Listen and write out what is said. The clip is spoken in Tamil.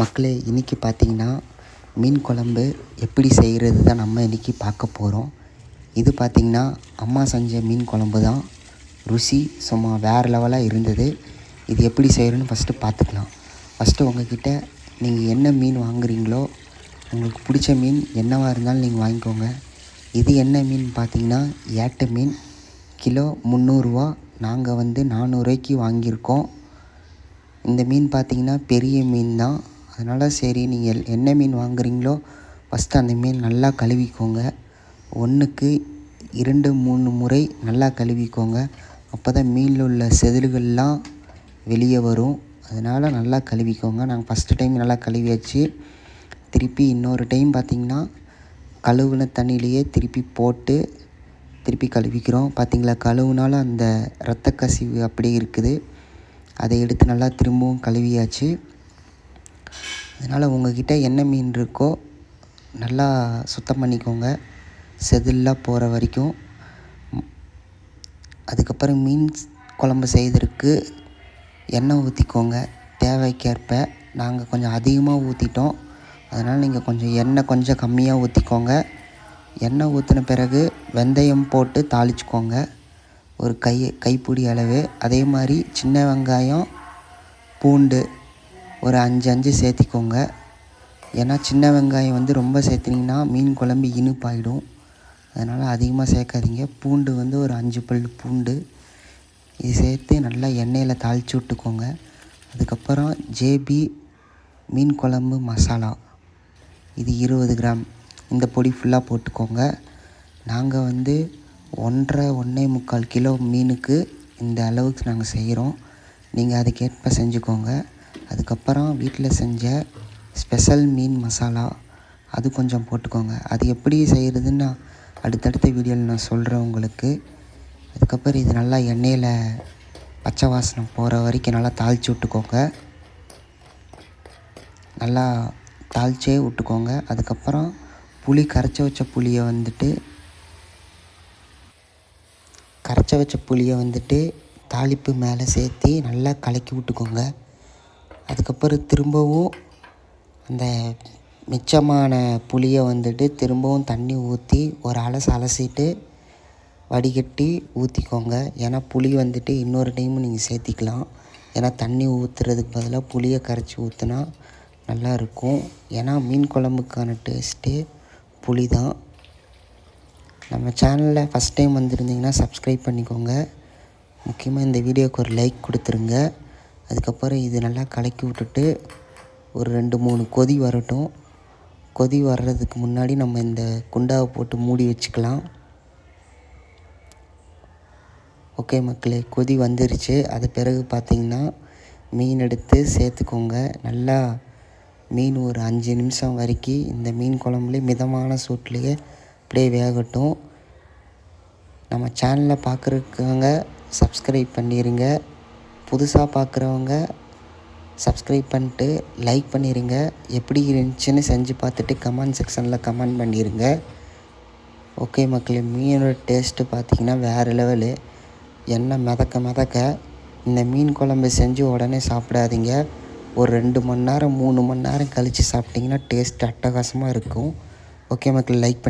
மக்களே இன்றைக்கி பார்த்தீங்கன்னா மீன் குழம்பு எப்படி செய்கிறது தான் நம்ம இன்றைக்கி பார்க்க போகிறோம் இது பார்த்திங்கன்னா அம்மா செஞ்ச மீன் குழம்பு தான். ருசி சும்மா வேறு லெவலாக இருந்தது. இது எப்படி செய்கிறோன்னு ஃபஸ்ட்டு பார்த்துக்கலாம் ஃபஸ்ட்டு உங்ககிட்ட நீங்கள் என்ன மீன் வாங்குறீங்களோ உங்களுக்கு பிடிச்ச மீன் என்னவாக இருந்தாலும் நீங்கள் வாங்கிக்கோங்க. இது என்ன மீன் பார்த்தீங்கன்னா ஏட்டை மீன். கிலோ முந்நூறுரூவா நாங்கள் வந்து நானூறுரூவாய்க்கு வாங்கியிருக்கோம். இந்த மீன் பார்த்திங்கன்னா பெரிய மீன் தான். அதனால் சரி நீங்கள் என்ன மீன் வாங்குறீங்களோ ஃபஸ்ட்டு அந்த மீன் நல்லா கழுவிக்கோங்க. ஒன்றுக்கு இரண்டு மூணு முறை நல்லா கழுவிக்கோங்க. அப்போ தான் மீனில் உள்ள செதில்கள்லாம் வெளியே வரும். அதனால் நல்லா கழுவிக்கோங்க. நாங்கள் ஃபஸ்ட்டு டைம் நல்லா கழுவியாச்சு. திருப்பி இன்னொரு டைம் பார்த்திங்கன்னா கழுவுன தண்ணியிலையே திருப்பி போட்டு திருப்பி கழுவிக்கிறோம். பார்த்திங்களா கழுவுனாலும் அந்த இரத்த கசிவு அப்படியே இருக்குது. அதை எடுத்து நல்லா திரும்பவும் கழுவியாச்சு. அதனால் உங்கள்கிட்ட என்ன மீன் இருக்கோ நல்லா சுத்தம் பண்ணிக்கோங்க. செதிலாக போகிற வரைக்கும். அதுக்கப்புறம் மீன் குழம்பு செய்வதற்கு எண்ணெய் ஊற்றிக்கோங்க தேவைக்கேற்ப. நாங்கள் கொஞ்சம் அதிகமாக ஊற்றிட்டோம் அதனால் நீங்கள் கொஞ்சம் எண்ணெய் கொஞ்சம் கம்மியாக ஊற்றிக்கோங்க எண்ணெய் ஊற்றின பிறகு வெந்தயம் போட்டு தாளிச்சுக்கோங்க. ஒரு கை கைப்பிடி அளவு. அதே மாதிரி சின்ன வெங்காயம் பூண்டு ஒரு அஞ்சு அஞ்சு சேர்த்திக்கோங்க. ஏன்னா சின்ன வெங்காயம் வந்து ரொம்ப சேர்த்துனிங்கன்னா மீன் குழம்பு இனிப்பாயிடும். அதனால் அதிகமாக சேர்க்காதீங்க. பூண்டு வந்து ஒரு அஞ்சு பல் பூண்டு. இது சேர்த்து நல்லா எண்ணெயில் தாளித்து விட்டுக்கோங்க. அதுக்கப்புறம் ஜேபி மீன் குழம்பு மசாலா. இது இருபது கிராம். இந்த பொடி ஃபுல்லாக போட்டுக்கோங்க. நாங்கள் வந்து ஒன்றரை ஒன்றே முக்கால் கிலோ மீனுக்கு இந்த அளவுக்கு நாங்கள் செய்கிறோம் நீங்கள் அதுக்கேற்ப செஞ்சுக்கோங்க. அதுக்கப்புறம் வீட்டில் செஞ்ச ஸ்பெஷல் மீன் மசாலா அது கொஞ்சம் போட்டுக்கோங்க. அது எப்படி செய்கிறதுன்னு நான் அடுத்தடுத்த வீடியோவில் நான் சொல்கிறேன் உங்களுக்கு. அதுக்கப்புறம் இது நல்லா எண்ணெயில் பச்சை வாசனை போகிற வரைக்கும் நல்லா தாளித்து விட்டுக்கோங்க. நல்லா தாளிச்சே விட்டுக்கோங்க. அதுக்கப்புறம் புளி கரைச்சி வச்ச புளியை வந்துட்டு கரைச்சி வச்ச புளியை வந்துட்டு தாளிப்பு மேலே சேர்த்து நல்லா கலக்கி விட்டுக்கோங்க. அதுக்கப்புறம் திரும்பவும் அந்த மிச்சமான புளியை வந்துட்டு திரும்பவும் தண்ணி ஊற்றி ஒரு அலசு அலசிட்டு வடிகட்டி ஊற்றிக்கோங்க. ஏன்னா புளி வந்துட்டு இன்னொரு டைமும் நீங்கள் சேர்த்திக்கலாம். ஏன்னா தண்ணி ஊற்றுறதுக்கு பதிலாக புளியை கரைச்சி ஊற்றுனா நல்லாயிருக்கும் ஏன்னா மீன் குழம்புக்கான டேஸ்ட்டே புளி தான். நம்ம சேனலில் ஃபஸ்ட் டைம் வந்திருந்தீங்கன்னா சப்ஸ்கிரைப் பண்ணிக்கோங்க. முக்கியமாக இந்த வீடியோவுக்கு ஒரு லைக் கொடுத்துருங்க. அதுக்கப்புறம் இது நல்லா கலக்கி விட்டுட்டு ஒரு ரெண்டு மூணு கொதி வரட்டும். கொதி வர்றதுக்கு முன்னாடி நம்ம இந்த குண்டாவை போட்டு மூடி வச்சுக்கலாம். ஓகே மக்களே கொதி வந்துருச்சு. அது பிறகு பார்த்திங்கன்னா மீன் எடுத்து சேர்த்துக்கோங்க. நல்லா மீன் ஒரு அஞ்சு நிமிஷம் வரைக்கும் இந்த மீன் குழம்புலேயே மிதமான சூட்லேயே அப்படியே வேகட்டும். நம்ம சேனலில் பார்க்குறவங்க சப்ஸ்கிரைப் பண்ணிடுங்க புதுசாக பார்க்குறவங்க சப்ஸ்கிரைப் பண்ணிட்டு லைக் பண்ணிடுங்க எப்படி இருந்துச்சுன்னு செஞ்சு பார்த்துட்டு கமெண்ட் செக்ஷனில் கமெண்ட் பண்ணிடுங்க ஓகே மக்களே மீனோட டேஸ்ட்டு பார்த்திங்கன்னா வேறு லெவலு எண்ணெய் மிதக்க மிதக்க இந்த மீன் குழம்பு செஞ்சு உடனே சாப்பிடாதீங்க. ஒரு ரெண்டு மணி நேரம் மூணு மணி நேரம் கழித்து சாப்பிட்டிங்கன்னா டேஸ்ட் அட்டகாசமாக இருக்கும். ஓகே மக்கள் லைக் பண்ணி